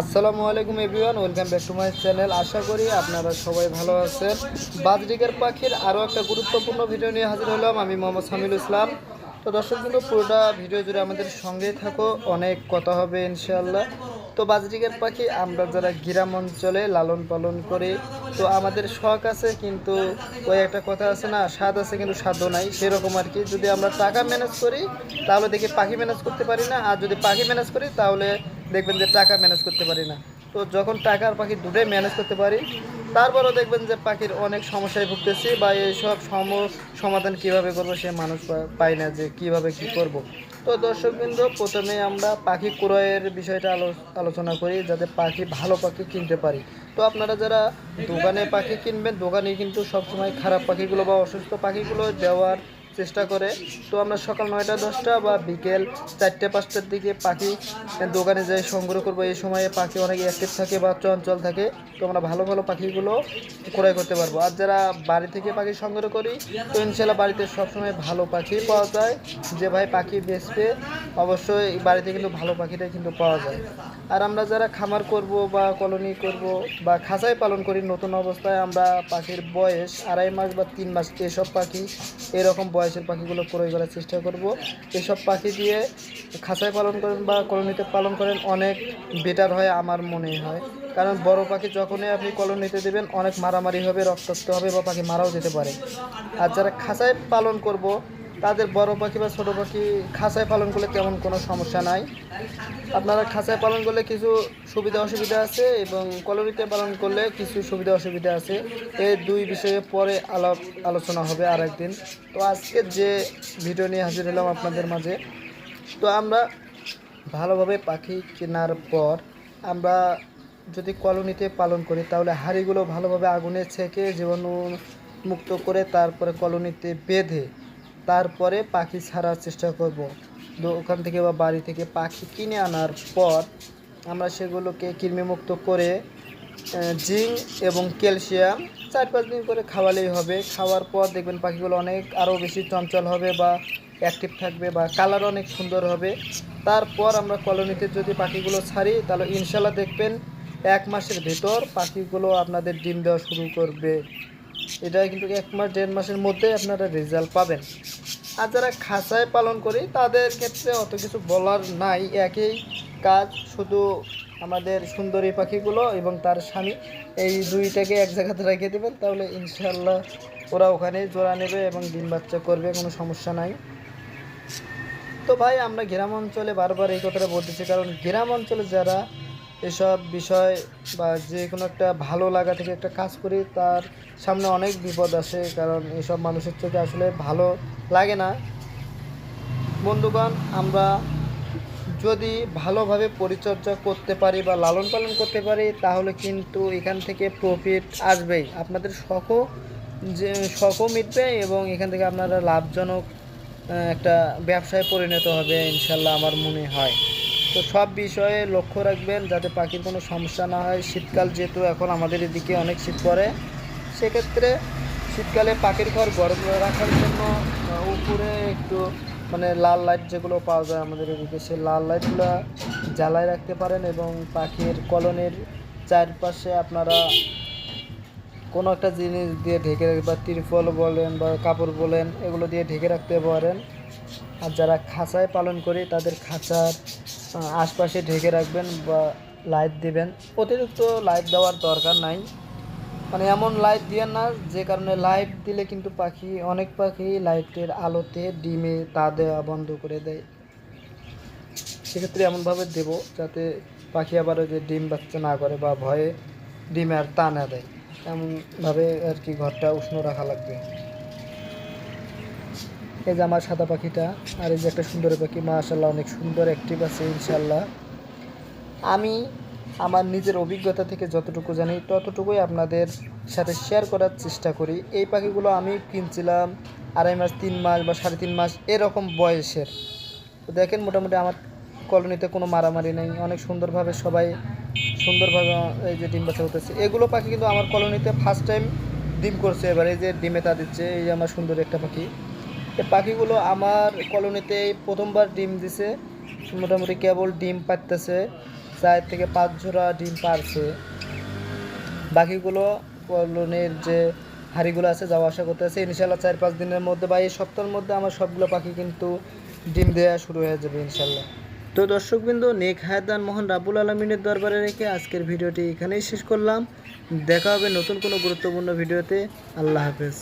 আসসালামু আলাইকুম everyone, welcome back to my channel. আশা করি আপনারা সবাই ভালো আছেন। বাজরিকের পাখির আরও একটা গুরুত্বপূর্ণ ভিডিও নিয়ে হাজির হলাম আমি মোহাম্মদ সামিল ইসলাম। তো দর্শক কিন্তু পুরোটা ভিডিও জুড়ে আমাদের সঙ্গেই থাকো। অনেক কথা হবে ইনশাআল্লাহ। তো বাজরিকের পাখি, আমরা যারা গ্রাম অঞ্চলে লালন পালন করি, তো আমাদের শখ আছে, কিন্তু ওই একটা কথা আছে না, স্বাদ আছে কিন্তু সাধ্য নাই, সেরকম আর কি। যদি আমরা টাকা ম্যানেজ করি, তাহলে দেখি পাখি ম্যানেজ করতে পারি না। আর যদি পাখি ম্যানেজ করি, তাহলে দেখবেন যে টাকা ম্যানেজ করতে পারি না তো যখন টাকা আর পাখি দুটোই ম্যানেজ করতে পারি, তারপরও দেখবেন যে পাখির অনেক সমস্যায় ভুগতেছি বা এইসব সম, সমাধান কীভাবে করব সে মানুষ পায় না যে কীভাবে কি করব। তো দর্শকবৃন্দ, প্রথমে আমরা পাখি ক্রয়ের বিষয়টা আলো- আলোচনা করি, যাতে পাখি ভালো পাখি কিনতে পারি তো আপনারা যারা দোকানে পাখি কিনবেন দোকানে কিন্তু সবসময় খারাপ পাখিগুলো বা অসুস্থ পাখিগুলো দেওয়ার চেষ্টা করে। তো আমরা সকাল নয়টা, দশটা বা বিকেল চারটে, পাঁচটার দিকে পাখি দোকানে যাই, সংগ্রহ করব। এই সময়ে পাখি অনেক অ্যাক্টিভ থাকে বা চঞ্চল থাকে। তো আমরা ভালো ভালো পাখিগুলো ক্রয় করতে পারব। আর যারা বাড়ি থেকে পাখি সংগ্রহ করি, তো ইনশাল্লাহ বাড়িতে সবসময় ভালো পাখি পাওয়া যায়। যে ভাই পাখি বেচবে অবশ্যই বাড়িতে কিন্তু ভালো পাখিটাই কিন্তু পাওয়া যায়। আর আমরা যারা খামার করব বা কলোনি করব বা খাঁচায় পালন করি, নতুন অবস্থায় আমরা পাখির বয়স আড়াই মাস বা তিন মাস, এসব পাখি, এরকম বয়সের পাখিগুলো ক্রয় করার চেষ্টা করব। এসব পাখি দিয়ে খাঁচায় পালন করেন বা কলোনিতে পালন করেন অনেক বেটার হয় আমার মনে হয়। কারণ বড় পাখি যখনই আপনি কলোনিতে দেবেন, অনেক মারামারি হবে, রক্তাক্ত হবে বা পাখি মারাও যেতে পারে। আর যারা খাঁচায় পালন করব তাদের বড় পাখি বা ছোটো পাখি খাঁচায় পালন করলে তেমন কোনো সমস্যা নাই। আপনারা খাঁচায় পালন করলে কিছু সুবিধা অসুবিধা আছে এবং কলোনিতে পালন করলে কিছু সুবিধা অসুবিধা আছে? এই দুই বিষয়ে পরে আলাপ আলোচনা হবে আর একদিন তো আজকে যে ভিডিও নিয়ে হাজির হলাম আপনাদের মাঝে, তো আমরা ভালোভাবে পাখি কেনার পর আমরা যদি কলোনিতে পালন করি, তাহলে হাঁড়িগুলো ভালোভাবে আগুনে ছেঁকে জীবাণু মুক্ত করে তারপরে কলোনিতে বেঁধে তারপরে পাখি ছাড়ার চেষ্টা করব। ওখান থেকে বা বাড়ি থেকে পাখি কিনে আনার পর আমরা সেগুলোকে কৃমিমুক্ত করে জিঙ্ক এবং ক্যালসিয়াম চার পাঁচ দিন করে খাওয়ালেই হবে। খাওয়ার পর দেখবেন পাখিগুলো অনেক আরও বেশি চঞ্চল হবে বা অ্যাক্টিভ থাকবে বা কালার অনেক সুন্দর হবে। তারপর আমরা কলোনিতে যদি পাখিগুলো ছাড়ি, তাহলে ইনশাল্লাহ দেখবেন এক মাসের ভেতর পাখিগুলো আপনাদের ডিম দেওয়া শুরু করবে। এটা কিন্তু এক মাস, দেড় মাসের মধ্যে আপনারা রেজাল্ট পাবেন। আর যারা খাঁচায় পালন করি, তাদের ক্ষেত্রে অত কিছু বলার নাই। একই কাজ, শুধু আমাদের সুন্দরী পাখিগুলো এবং তার স্বামী, এই দুইটাকে এক জায়গাতে রেখে দেবেন, তাহলে ইনশাল্লাহ ওরা ওখানে জোড়া নেবে এবং ডিম বাচ্চা করবে, কোনো সমস্যা নাই। তো ভাই, আমরা গ্রাম অঞ্চলে বারবার এই কথাটা বলতেছি, কারণ গ্রাম অঞ্চলে যারা এসব বিষয় বা যে কোনো একটা ভালো লাগা থেকে একটা কাজ করি, তার সামনে অনেক বিপদ আসে, কারণ এসব মানুষের চোখে আসলে ভালো লাগে না। বন্ধুগণ, আমরা যদি ভালোভাবে পরিচর্যা করতে পারি বা লালন পালন করতে পারি, তাহলে কিন্তু এখান থেকে প্রফিট আসবেই। আপনাদের শখও যে শখও মিটবে এবং এখান থেকে আপনারা লাভজনক একটা ব্যবসায় পরিণত হবে, ইনশাল্লাহ আমার মনে হয়। তো সব বিষয়ে লক্ষ্য রাখবেন যাতে পাখির কোনো সমস্যা না হয়। শীতকাল যেহেতু এখন আমাদের এদিকে অনেক শীত পড়ে, সেক্ষেত্রে শীতকালে পাখির ঘর গরম রাখার জন্য উপরে একটু মানে লাল লাইট যেগুলো পাওয়া যায় আমাদের এদিকে, সেই লাল লাইটগুলো জ্বালায় রাখতে পারেন এবং পাখির কলনের চারপাশে আপনারা কোনো একটা জিনিস দিয়ে ঢেকে বা তিরফল বলেন, বা কাপড় বলেন, এগুলো দিয়ে ঢেকে রাখতে পারেন। আর যারা খাঁচায় পালন করি, তাদের খাঁচার আশপাশে ঢেকে রাখবেন বা লাইট দিবেন। অতিরিক্ত লাইট দেওয়ার দরকার নাই। মানে এমন লাইট দিয়ে না, যে কারণে লাইট দিলে কিন্তু পাখি, অনেক পাখি লাইটের আলোতে ডিমে তা দেওয়া বন্ধ করে দেয়। সেক্ষেত্রে এমনভাবে দেব যাতে পাখি আবার যে ডিম বাচ্চা না করে বা ভয়ে ডিমে আর তা না দেয়। এমনভাবে আর কি ঘরটা উষ্ণ রাখা লাগবে। এই যে আমার সাদা পাখিটা, আর এই যে একটা সুন্দর পাখি মাশাল্লাহ অনেক সুন্দর অ্যাক্টিভ আছে ইনশাল্লাহ আমি আমার নিজের অভিজ্ঞতা থেকে যতটুকু জানি, ততটুকুই আপনাদের সাথে শেয়ার করার চেষ্টা করি। এই পাখিগুলো আমি কিনছিলাম আড়াই মাস, তিন মাস বা সাড়ে তিন মাস, এরকম বয়সের। তো দেখেন, মোটামুটি আমার কলোনিতে কোনো মারামারি নেই, অনেক সুন্দরভাবে সবাই সুন্দরভাবে এই যে ডিম বাচ্চা হতেছে এগুলো পাখি কিন্তু আমার কলোনিতে ফার্স্ট টাইম ডিম করছে এবার, এই যে ডিমে তা দিচ্ছে, এই যে আমার সুন্দর একটা পাখি। পাখিগুলো আমার কলোনিতে প্রথমবার ডিম দিছে, মোটামুটি কেবল ডিম পাততেছে চার থেকে পাঁচ জোড়া ডিম পারছে বাকিগুলো কলোনির যে হাঁড়িগুলো আছে, যাওয়া আসা করতেছে ইনশাল্লাহ চার পাঁচ দিনের মধ্যে বা এই সপ্তাহের মধ্যে আমার সবগুলো পাখি কিন্তু ডিম দেওয়া শুরু হয়ে যাবে ইনশাল্লাহ। তো দর্শকবৃন্দ, নেক হায়দান মোহন রাবুল আলমিনের দরবারে রেখে আজকের ভিডিওটি এখানেই শেষ করলাম। দেখা হবে নতুন কোনো গুরুত্বপূর্ণ ভিডিওতে। আল্লাহ হাফেজ।